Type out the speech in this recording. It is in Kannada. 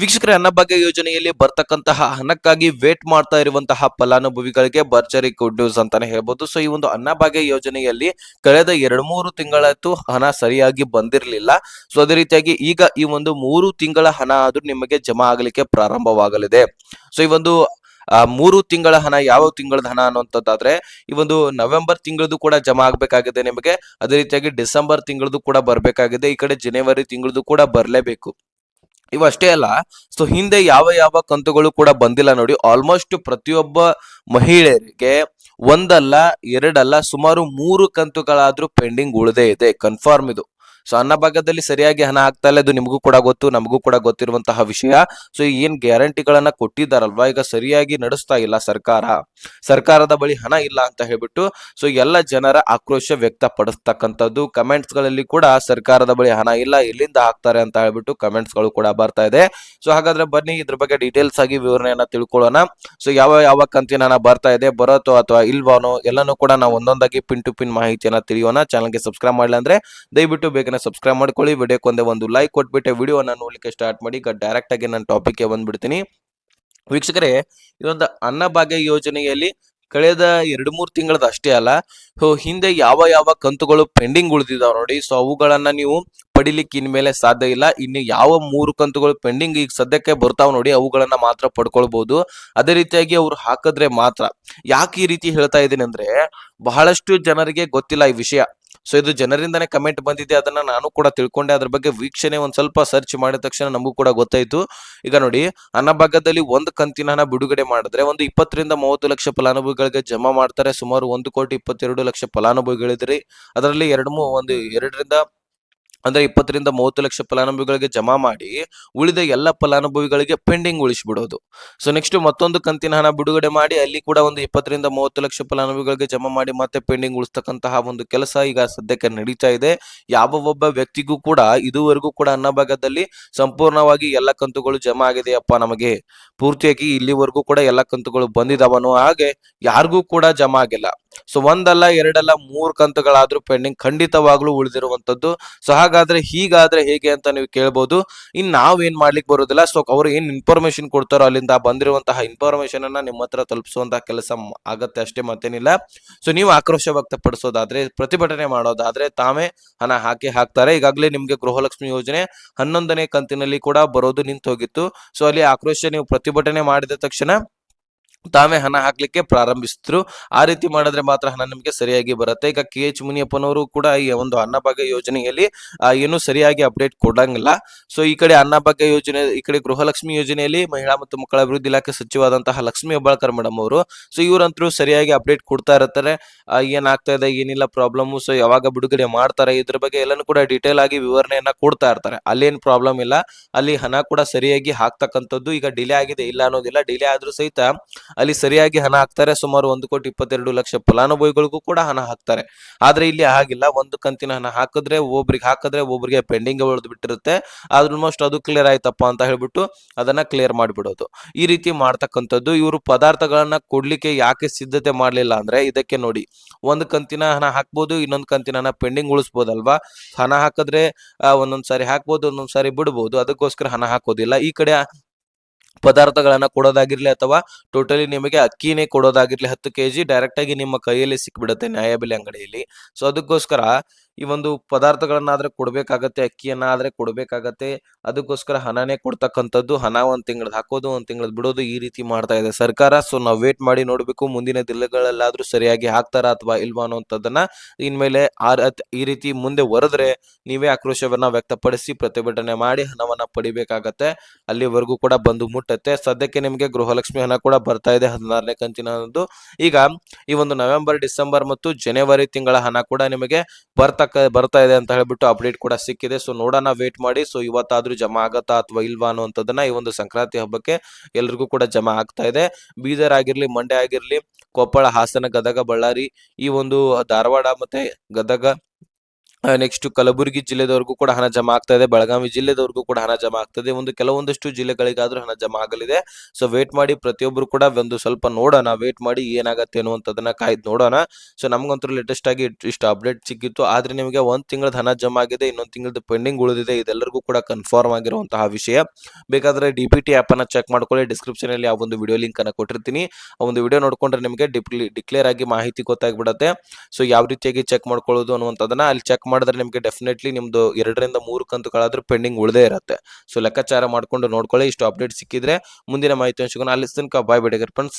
ವೀಕ್ಷಕರೇ ಅನ್ನಭಾಗ್ಯ ಯೋಜನೆಯಲ್ಲಿ ಬರ್ತಕ್ಕಂತಹ ಹಣಕ್ಕಾಗಿ ವೇಟ್ ಮಾಡ್ತಾ ಇರುವಂತಹ ಫಲಾನುಭವಿಗಳಿಗೆ ಭರ್ಜರಿ ಗುಡ್ ನ್ಯೂಸ್ ಅಂತಾನೆ ಹೇಳ್ಬೋದು. ಸೊ ಈ ಒಂದು ಅನ್ನಭಾಗ್ಯ ಯೋಜನೆಯಲ್ಲಿ ಕಳೆದ ಎರಡು ಮೂರು ತಿಂಗಳಾಯ್ತು ಹಣ ಸರಿಯಾಗಿ ಬಂದಿರಲಿಲ್ಲ. ಸೊ ಅದೇ ರೀತಿಯಾಗಿ ಈಗ ಈ ಒಂದು ಮೂರು ತಿಂಗಳ ಹಣ ಆದ್ರೂ ನಿಮಗೆ ಜಮಾ ಆಗಲಿಕ್ಕೆ ಪ್ರಾರಂಭವಾಗಲಿದೆ. ಸೊ ಈ ಒಂದು ಆ, ಮೂರು ತಿಂಗಳ ಹಣ ಯಾವ ತಿಂಗಳದ ಹಣ ಅನ್ನುವಂಥದ್ದಾದ್ರೆ ಈ ಒಂದು ನವೆಂಬರ್ ತಿಂಗಳದು ಕೂಡ ಜಮಾ ಆಗಬೇಕಾಗಿದೆ ನಿಮಗೆ. ಅದೇ ರೀತಿಯಾಗಿ ಡಿಸೆಂಬರ್ ತಿಂಗಳದು ಕೂಡ ಬರಬೇಕಾಗಿದೆ. ಈ ಕಡೆ ಜನವರಿ ತಿಂಗಳದು ಕೂಡ ಬರಲೇಬೇಕು. ಇವಷ್ಟೇ ಅಲ್ಲ ಸೊ ಹಿಂದೆ ಯಾವ ಯಾವ ಕಂತುಗಳು ಕೂಡ ಬಂದಿಲ್ಲ ನೋಡಿ ಆಲ್ಮೋಸ್ಟ್ ಪ್ರತಿಯೊಬ್ಬ ಮಹಿಳೆಯರಿಗೆ ಒಂದಲ್ಲ, ಎರಡಲ್ಲ, ಸುಮಾರು ಮೂರು ಕಂತುಗಳಾದ್ರೂ ಪೆಂಡಿಂಗ್ ಉಳದೇ ಇದೆ ಕನ್ಫರ್ಮ್ ಇದು. ಸೊ ಅನ್ನ ಭಾಗದಲ್ಲಿ ಸರಿಯಾಗಿ ಹಣ ಆಗ್ತಾ ಇಲ್ಲ ಅದು ನಿಮಗೂ ಕೂಡ ಗೊತ್ತು, ನಮಗೂ ಕೂಡ ಗೊತ್ತಿರುವಂತಹ ವಿಷಯ. ಸೊ ಏನ್ ಗ್ಯಾರಂಟಿಗಳನ್ನ ಕೊಟ್ಟಿದ್ದಾರಲ್ವಾ? ಈಗ ಸರಿಯಾಗಿ ನಡೆಸ್ತಾ ಇಲ್ಲ ಸರ್ಕಾರ. ಸರ್ಕಾರದ ಬಳಿ ಹಣ ಇಲ್ಲ ಅಂತ ಹೇಳ್ಬಿಟ್ಟು, ಸೊ ಎಲ್ಲ ಜನರ ಆಕ್ರೋಶ ವ್ಯಕ್ತಪಡಿಸ್ತಕ್ಕಂಥದ್ದು. ಕಮೆಂಟ್ಸ್ಗಳಲ್ಲಿ ಕೂಡ ಸರ್ಕಾರದ ಬಳಿ ಹಣ ಇಲ್ಲ ಎಲ್ಲಿಂದ ಹಾಕ್ತಾರೆ ಅಂತ ಹೇಳ್ಬಿಟ್ಟು ಕಮೆಂಟ್ಸ್ಗಳು ಕೂಡ ಬರ್ತಾ ಇದೆ. ಸೊ ಹಾಗಾದ್ರೆ ಬನ್ನಿ, ಇದ್ರ ಬಗ್ಗೆ ಡೀಟೇಲ್ಸ್ ಆಗಿ ವಿವರಣೆಯನ್ನ ತಿಳ್ಕೊಳ್ಳೋಣ. ಸೊ ಯಾವ ಯಾವ ಕಂತಿನ ಬರ್ತಾ ಇದೆ ಬರೋತೋ ಅಥವಾ ಇಲ್ವಾನೋ ಎಲ್ಲನೂ ಕೂಡ ನಾವು ಒಂದೊಂದಾಗಿ ಪಿನ್ ಟು ಪಿನ್ ಮಾಹಿತಿಯನ್ನ ತಿಳಿಯೋಣ. ಚಾನಲ್ಗೆ ಸಬ್ಸ್ಕ್ರೈಬ್ ಮಾಡಿಲ್ಲ ಅಂದ್ರೆ ದಯವಿಟ್ಟು ಬೇಗನೆ ಸಬ್ಸ್ಕ್ರೈಬ್ ಮಾಡ್ಕೊಳ್ಳಿ. ವಿಡಿಯೋಕ್ಕೊಂದೇ ಒಂದು ಲೈಕ್ ಕೊಟ್ಬಿಟ್ಟು ವಿಡಿಯೋನ ನೋಡ್ಲಿಕ್ಕೆ ಸ್ಟಾರ್ಟ್ ಮಾಡಿ ಡೈರೆಕ್ಟ್ ಆಗಿ ನಾನು ಟಾಪಿಕ್ಗೆ ಬಂದ್ಬಿಡ್ತೀನಿ. ವೀಕ್ಷಕರೇ, ಇದೊಂದು ಅನ್ನಭಾಗ್ಯ ಯೋಜನೆಯಲ್ಲಿ ಕಳೆದ ಎರಡು ಮೂರು ತಿಂಗಳದ ಅಷ್ಟೇ ಅಲ್ಲ ಹಿಂದೆ ಯಾವ ಯಾವ ಕಂತುಗಳು ಪೆಂಡಿಂಗ್ ಉಳಿದಿದಾವ ನೋಡಿ. ಸೊ ಅವುಗಳನ್ನ ನೀವು ಪಡಿಲಿಕ್ಕೆ ಇನ್ಮೇಲೆ ಸಾಧ್ಯ ಇಲ್ಲ. ಇನ್ನು ಯಾವ ಮೂರು ಕಂತುಗಳು ಪೆಂಡಿಂಗ್ ಈಗ ಸದ್ಯಕ್ಕೆ ಬರ್ತಾವ ನೋಡಿ, ಅವುಗಳನ್ನ ಮಾತ್ರ ಪಡ್ಕೊಳ್ಬಹುದು ಅದೇ ರೀತಿಯಾಗಿ ಅವ್ರು ಹಾಕಿದ್ರೆ ಮಾತ್ರ. ಯಾಕೆ ಈ ರೀತಿ ಹೇಳ್ತಾ ಇದ್ದೀನಿ ಅಂದ್ರೆ, ಬಹಳಷ್ಟು ಜನರಿಗೆ ಗೊತ್ತಿಲ್ಲ ಈ ವಿಷಯ. ಸೊ ಇದು ಜನರಿಂದನೇ ಕಮೆಂಟ್ ಬಂದಿದೆ. ಅದನ್ನ ನಾನು ಕೂಡ ತಿಳ್ಕೊಂಡೆ. ಅದ್ರ ಬಗ್ಗೆ ವೀಕ್ಷಣೆ ಒಂದ್ ಸ್ವಲ್ಪ ಸರ್ಚ್ ಮಾಡಿದ ತಕ್ಷಣ ನಮಗೂ ಕೂಡ ಗೊತ್ತಾಯ್ತು. ಈಗ ನೋಡಿ ಅನ್ನಭಾಗದಲ್ಲಿ ಒಂದು ಕಂತಿನ ಹಣ ಬಿಡುಗಡೆ ಮಾಡಿದ್ರೆ ಒಂದು ಇಪ್ಪತ್ತರಿಂದ ಮೂವತ್ತು ಲಕ್ಷ ಫಲಾನುಭವಿಗಳಿಗೆ ಜಮಾ ಮಾಡ್ತಾರೆ. ಸುಮಾರು ಒಂದು ಕೋಟಿ ಇಪ್ಪತ್ತೆರಡು ಲಕ್ಷ ಫಲಾನುಭವಿಗಳಿದ್ರಿ. ಅದರಲ್ಲಿ ಎರಡು ಒಂದು ಎರಡರಿಂದ ಅಂದ್ರೆ ಇಪ್ಪತ್ತರಿಂದ ಮೂವತ್ತು ಲಕ್ಷ ಫಲಾನುಭವಿಗಳಿಗೆ ಜಮಾ ಮಾಡಿ ಉಳಿದ ಎಲ್ಲ ಫಲಾನುಭವಿಗಳಿಗೆ ಪೆಂಡಿಂಗ್ ಉಳಿಸಿಬಿಡೋದು. ಸೊ ನೆಕ್ಸ್ಟ್ ಮತ್ತೊಂದು ಕಂತಿನ ಹಣ ಬಿಡುಗಡೆ ಮಾಡಿ ಅಲ್ಲಿ ಕೂಡ ಒಂದು ಇಪ್ಪತ್ತರಿಂದ ಮೂವತ್ತು ಲಕ್ಷ ಫಲಾನುಭವಿಗಳಿಗೆ ಜಮಾ ಮಾಡಿ ಮತ್ತೆ ಪೆಂಡಿಂಗ್ ಉಳಿಸ್ತಕ್ಕಂತಹ ಒಂದು ಕೆಲಸ ಈಗ ಸದ್ಯಕ್ಕೆ ನಡೀತಾ ಇದೆ. ಯಾವ ಒಬ್ಬ ವ್ಯಕ್ತಿಗೂ ಕೂಡ ಇದುವರೆಗೂ ಕೂಡ ಅನ್ನಭಾಗದಲ್ಲಿ ಸಂಪೂರ್ಣವಾಗಿ ಎಲ್ಲ ಕಂತುಗಳು ಜಮಾ ಆಗಿದೆಯಪ್ಪ ನಮಗೆ. ಪೂರ್ತಿಯಾಗಿ ಇಲ್ಲಿವರೆಗೂ ಕೂಡ ಎಲ್ಲ ಕಂತುಗಳು ಬಂದಿದಾವನು. ಹಾಗೆ ಯಾರಿಗೂ ಕೂಡ ಜಮಾ ಆಗಿಲ್ಲ. ಸೊ ಒಂದಲ್ಲ, ಎರಡಲ್ಲ, ಮೂರು ಕಂತುಗಳಾದ್ರೂ ಪೆಂಡಿಂಗ್ ಖಂಡಿತವಾಗ್ಲೂ ಉಳಿದಿರುವಂತದ್ದು. ಸೊ ಹಾಗಾದ್ರೆ ಹೀಗಾದ್ರೆ ಹೇಗೆ ಅಂತ ನೀವು ಕೇಳ್ಬೋದು. ಇನ್ ನಾವೇನ್ ಮಾಡ್ಲಿಕ್ಕೆ ಬರೋದಿಲ್ಲ. ಸೊ ಅವ್ರು ಏನ್ ಇನ್ಫಾರ್ಮೇಶನ್ ಕೊಡ್ತಾರೋ ಅಲ್ಲಿಂದ ಬಂದಿರುವಂತಹ ಇನ್ಫಾರ್ಮೇಶನ್ ಅನ್ನ ನಿಮ್ಮ ಹತ್ರ ತಲುಪಿಸುವಂತಹ ಕೆಲಸ ಆಗತ್ತೆ ಅಷ್ಟೇ ಮತ್ತೇನಿಲ್ಲ. ಸೊ ನೀವು ಆಕ್ರೋಶ ವ್ಯಕ್ತಪಡಿಸೋದಾದ್ರೆ, ಪ್ರತಿಭಟನೆ ಮಾಡೋದಾದ್ರೆ ತಾವೇ ಹಣ ಹಾಕಿ ಹಾಕ್ತಾರೆ. ಈಗಾಗಲೇ ನಿಮ್ಗೆ ಗೃಹಲಕ್ಷ್ಮಿ ಯೋಜನೆ ಹನ್ನೊಂದನೇ ಕಂತಿನಲ್ಲಿ ಕೂಡ ಬರೋದು ನಿಂತು ಹೋಗಿತ್ತು ಸೊ ಅಲ್ಲಿ ಆಕ್ರೋಶ ನೀವು ಪ್ರತಿಭಟನೆ ಮಾಡಿದ ತಕ್ಷಣ ತಾವೇ ಹಣ ಹಾಕ್ಲಿಕ್ಕೆ ಪ್ರಾರಂಭಿಸಿದ್ರು. ಆ ರೀತಿ ಮಾಡಿದ್ರೆ ಮಾತ್ರ ಹಣ ನಿಮಗೆ ಸರಿಯಾಗಿ ಬರುತ್ತೆ. ಈಗ ಕೆ ಎಚ್ ಮುನಿಯಪ್ಪನವರು ಕೂಡ ಈ ಒಂದು ಅನ್ನಭಾಗ್ಯ ಯೋಜನೆಯಲ್ಲಿ ಏನು ಸರಿಯಾಗಿ ಅಪ್ಡೇಟ್ ಕೊಡಂಗಿಲ್ಲ. ಸೊ, ಈ ಕಡೆ ಅನ್ನಭಾಗ್ಯ ಯೋಜನೆ, ಈ ಕಡೆ ಗೃಹಲಕ್ಷ್ಮಿ ಯೋಜನೆಯಲ್ಲಿ ಮಹಿಳಾ ಮತ್ತು ಮಕ್ಕಳ ಅಭಿವೃದ್ಧಿ ಇಲಾಖೆ ಸಚಿವಾದಂತಹ ಲಕ್ಷ್ಮಿ ಹೆಬ್ಬಾಳ್ಕರ್ ಮೇಡಮ್ ಅವರು, ಸೊ ಇವರಂತರೂ ಸರಿಯಾಗಿ ಅಪ್ಡೇಟ್ ಕೊಡ್ತಾ ಇರ್ತಾರೆ. ಏನಾಗ್ತಾ ಇದೆ, ಏನಿಲ್ಲ, ಪ್ರಾಬ್ಲಮ್, ಸೊ, ಯಾವಾಗ ಬಿಡುಗಡೆ ಮಾಡ್ತಾರೆ, ಇದ್ರ ಬಗ್ಗೆ ಎಲ್ಲಾನು ಕೂಡ ಡೀಟೇಲ್ ಆಗಿ ವಿವರಣೆಯನ್ನ ಕೊಡ್ತಾ ಇರ್ತಾರೆ. ಅಲ್ಲೇನ್ ಪ್ರಾಬ್ಲಮ್ ಇಲ್ಲ. ಅಲ್ಲಿ ಹಣ ಕೂಡ ಸರಿಯಾಗಿ ಹಾಕ್ತಕ್ಕಂಥದ್ದು ಈಗ ಡಿಲೇ ಆಗಿದೆ, ಇಲ್ಲ ಅನ್ನೋದಿಲ್ಲ. ಡಿಲೇ ಆದ್ರೂ ಸಹಿತ ಅಲ್ಲಿ ಸರಿಯಾಗಿ ಹಣ ಹಾಕ್ತಾರೆ. ಸುಮಾರು ಒಂದು ಕೋಟಿ ಇಪ್ಪತ್ತೆರಡು ಲಕ್ಷ ಫಲಾನುಭವಿಗಳಿಗೂ ಕೂಡ ಹಣ ಹಾಕ್ತಾರೆ. ಆದ್ರೆ ಇಲ್ಲಿ ಹಾಗಿಲ್ಲ. ಒಂದು ಕಂತಿನ ಹಣ ಹಾಕಿದ್ರೆ ಒಬ್ರಿಗೆ ಹಾಕಿದ್ರೆ ಒಬ್ರಿಗೆ ಪೆಂಡಿಂಗ್ ಉಳಿದು ಬಿಟ್ಟಿರುತ್ತೆ. ಆಲ್ಮೋಸ್ಟ್ ಅದು ಕ್ಲಿಯರ್ ಆಯ್ತಪ್ಪ ಅಂತ ಹೇಳ್ಬಿಟ್ಟು ಅದನ್ನ ಕ್ಲಿಯರ್ ಮಾಡಿಬಿಡೋದು. ಈ ರೀತಿ ಮಾಡ್ತಕ್ಕಂಥದ್ದು ಇವರು ಪದಾರ್ಥಗಳನ್ನ ಕೊಡ್ಲಿಕ್ಕೆ ಯಾಕೆ ಸಿದ್ಧತೆ ಮಾಡ್ಲಿಲ್ಲ ಅಂದ್ರೆ ಇದಕ್ಕೆ ನೋಡಿ. ಒಂದು ಕಂತಿನ ಹಣ ಹಾಕ್ಬೋದು, ಇನ್ನೊಂದು ಕಂತಿನ ಹಣ ಪೆಂಡಿಂಗ್ ಉಳಿಸ್ಬೋದಲ್ವಾ? ಹಣ ಹಾಕಿದ್ರೆ ಒಂದೊಂದ್ಸಾರಿ ಒಂದೊಂದ್ ಸಾರಿ ಹಾಕ್ಬೋದು ಒಂದೊಂದ್ ಸಾರಿ ಬಿಡ್ಬೋದು. ಅದಕ್ಕೋಸ್ಕರ ಹಣ ಹಾಕೋದಿಲ್ಲ. ಈ ಕಡೆ ಪದಾರ್ಥಗಳನ್ನ ಕೊಡೋದಾಗಿರ್ಲಿ ಅಥವಾ ಟೋಟಲಿ ನಿಮಗೆ ಅಕ್ಕಿನೇ ಕೊಡೋದಾಗಿರ್ಲಿ ಹತ್ತು ಕೆಜಿ ಡೈರೆಕ್ಟ್ ಆಗಿ ನಿಮ್ಮ ಕೈಯಲ್ಲಿ ಸಿಕ್ಬಿಡುತ್ತೆ ನ್ಯಾಯಬೆಲೆ ಅಂಗಡಿಯಲ್ಲಿ. ಸೊ ಅದಕ್ಕೋಸ್ಕರ ಈ ಒಂದು ಪದಾರ್ಥಗಳನ್ನಾದ್ರೆ ಕೊಡಬೇಕಾಗತ್ತೆ ಅಕ್ಕಿಯನ್ನ ಆದ್ರೆ ಕೊಡಬೇಕಾಗತ್ತೆ, ಅದಕ್ಕೋಸ್ಕರ ಹಣನೇ ಕೊಡ್ತಕ್ಕಂಥದ್ದು ಹಣ ಒಂದ್ ತಿಂಗಳದ್ ಹಾಕೋದು, ಒಂದ್ ತಿಂಗಳದ್ ಬಿಡೋದು ಈ ರೀತಿ ಮಾಡ್ತಾ ಇದೆ ಸರ್ಕಾರ. ಸೊ, ನಾವು ವೇಟ್ ಮಾಡಿ ನೋಡ್ಬೇಕು ಮುಂದಿನ ದಿನಗಳಲ್ಲಾದ್ರೂ ಸರಿಯಾಗಿ ಹಾಕ್ತಾರ ಅಥವಾ ಇಲ್ವಾ ಅನ್ನೋಂಥದ್ದನ್ನ ಇನ್ಮೇಲೆ ಆ ಈ ರೀತಿ ಮುಂದೆ ಹೊರದ್ರೆ ನೀವೇ ಆಕ್ರೋಶವನ್ನ ವ್ಯಕ್ತಪಡಿಸಿ ಪ್ರತಿಭಟನೆ ಮಾಡಿ ಹಣವನ್ನ ಪಡಿಬೇಕಾಗತ್ತೆ. ಅಲ್ಲಿವರೆಗೂ ಕೂಡ ಬಂದು ಮುಟ್ಟತ್ತೆ. ಸದ್ಯಕ್ಕೆ ನಿಮಗೆ ಗೃಹಲಕ್ಷ್ಮಿ ಹಣ ಕೂಡ ಬರ್ತಾ ಇದೆ ಹದಿನಾರನೇ ಕಂತಿನ. ಈಗ ಈ ಒಂದು ನವೆಂಬರ್, ಡಿಸೆಂಬರ್ ಮತ್ತು ಜನವರಿ ತಿಂಗಳ ಹಣ ಕೂಡ ನಿಮಗೆ ಬರ್ತಕ್ಕ ಬರ್ತಾ ಇದೆ ಅಂತ ಹೇಳ್ಬಿಟ್ಟು ಅಪ್ಡೇಟ್ ಕೂಡ ಸಿಕ್ಕಿದೆ. ಸೊ ನೋಡೋಣ ವೇಟ್ ಮಾಡಿ. ಸೊ ಇವತ್ತಾದ್ರೂ ಜಮಾ ಆಗತ್ತಾ ಅಥವಾ ಇಲ್ವಾ ಅನ್ನುವಂಥದ್ದನ್ನ ಈ ಒಂದು ಸಂಕ್ರಾಂತಿ ಹಬ್ಬಕ್ಕೆ ಎಲ್ರಿಗೂ ಕೂಡ ಜಮಾ ಆಗ್ತಾ ಇದೆ. ಬೀದರ್ ಆಗಿರ್ಲಿ, ಮಂಡ್ಯ ಆಗಿರ್ಲಿ, ಕೊಪ್ಪಳ, ಹಾಸನ, ಗದಗ, ಬಳ್ಳಾರಿ ಈ ಒಂದು ಧಾರವಾಡ ಮತ್ತೆ ಗದಗ ನೆಕ್ಸ್ಟ್ ಕಲಬುರಗಿ ಜಿಲ್ಲೆದವರೆಗೂ ಕೂಡ ಹಣ ಜಮಾ ಆಗ್ತಾ ಇದೆ. ಬೆಳಗಾವಿ ಜಿಲ್ಲೆದವರೆಗೂ ಕೂಡ ಹಣ ಜಮಾ ಆಗ್ತದೆ ಒಂದು ಕೆಲವೊಂದಷ್ಟು ಜಿಲ್ಲೆಗಳಿಗಾದ್ರೂ ಹಣ ಜಮಾ ಆಗಲಿದೆ. ಸೊ ವೇಟ್ ಮಾಡಿ ಪ್ರತಿಯೊಬ್ಬರು ಕೂಡ ಒಂದು ಸ್ವಲ್ಪ ನೋಡೋಣ. ವೇಟ್ ಮಾಡಿ ಏನಾಗತ್ತೆ ಅನ್ನುವಂಥದ್ದನ್ನ ಕಾಯ್ದು ನೋಡೋಣ. ಸೊ ನಮ್ಗಂತೂ ಲೇಟೆಸ್ಟ್ ಆಗಿ ಇಷ್ಟು ಅಪ್ಡೇಟ್ ಸಿಕ್ಕಿತ್ತು. ಆದ್ರೆ ನಿಮಗೆ ಒಂದ್ ತಿಂಗಳದ ಹಣ ಜಮಾ ಆಗಿದೆ, ಇನ್ನೊಂದು ತಿಂಗಳದ ಪೆಂಡಿಂಗ್ ಉಳಿದಿದೆ. ಇದೆಲ್ಲರಿಗೂ ಕೂಡ ಕನ್ಫರ್ಮ್ ಆಗಿರುವಂತಹ ವಿಷಯ. ಬೇಕಾದ್ರೆ ಡಿ ಪಿ ಟಿ ಆಪ್ ಅನ್ನ ಚೆಕ್ ಮಾಡ್ಕೊಳ್ಳಿ. ಡಿಸ್ಕ್ರಿಪ್ಷನ್ ಅಲ್ಲಿ ಆ ಒಂದು ವಿಡಿಯೋ ಲಿಂಕ್ ಅನ್ನ ಕೊಟ್ಟಿರ್ತೀನಿ. ಆ ಒಂದು ವಿಡಿಯೋ ನೋಡ್ಕೊಂಡ್ರೆ ನಿಮಗೆ ಡಿಪ್ಲಿ ಡಿಕ್ಲೇರ್ ಆಗಿ ಮಾಹಿತಿ ಗೊತ್ತಾಗ್ಬಿಡತ್ತೆ. ಸೊ ಯಾವ ರೀತಿಯಾಗಿ ಚೆಕ್ ಮಾಡ್ಕೊಳ್ಳೋದು ಅನ್ನುವಂಥದ್ದನ್ನ ಅಲ್ಲಿ ಚೆಕ್ ಮಾಡಿದ್ರೆ ನಿಮಗೆ ಡೆಫಿನೆಟ್ಲಿ ನಿಮ್ದು ಎರಡರಿಂದ ಮೂರು ಕಂತುಗಳಾದ್ರೂ ಪೆಂಡಿಂಗ್ ಉಳದೇ ಇರುತ್ತೆ. ಸೊ ಲೆಕ್ಕಾಚಾರ ಮಾಡ್ಕೊಂಡು ನೋಡ್ಕೊಳ್ಳಿ, ಇಷ್ಟು ಅಪ್ಡೇಟ್ ಸಿಕ್ಕಿದ್ರೆ ಮುಂದಿನ ಮಾಹಿತಿ ಸಿಗೋಣ ಅಲ್ಲಿ ತನಕ ಬಾಯ್ ಬಿಡಿಗರ್ ಫ್ರೆಂಡ್ಸ್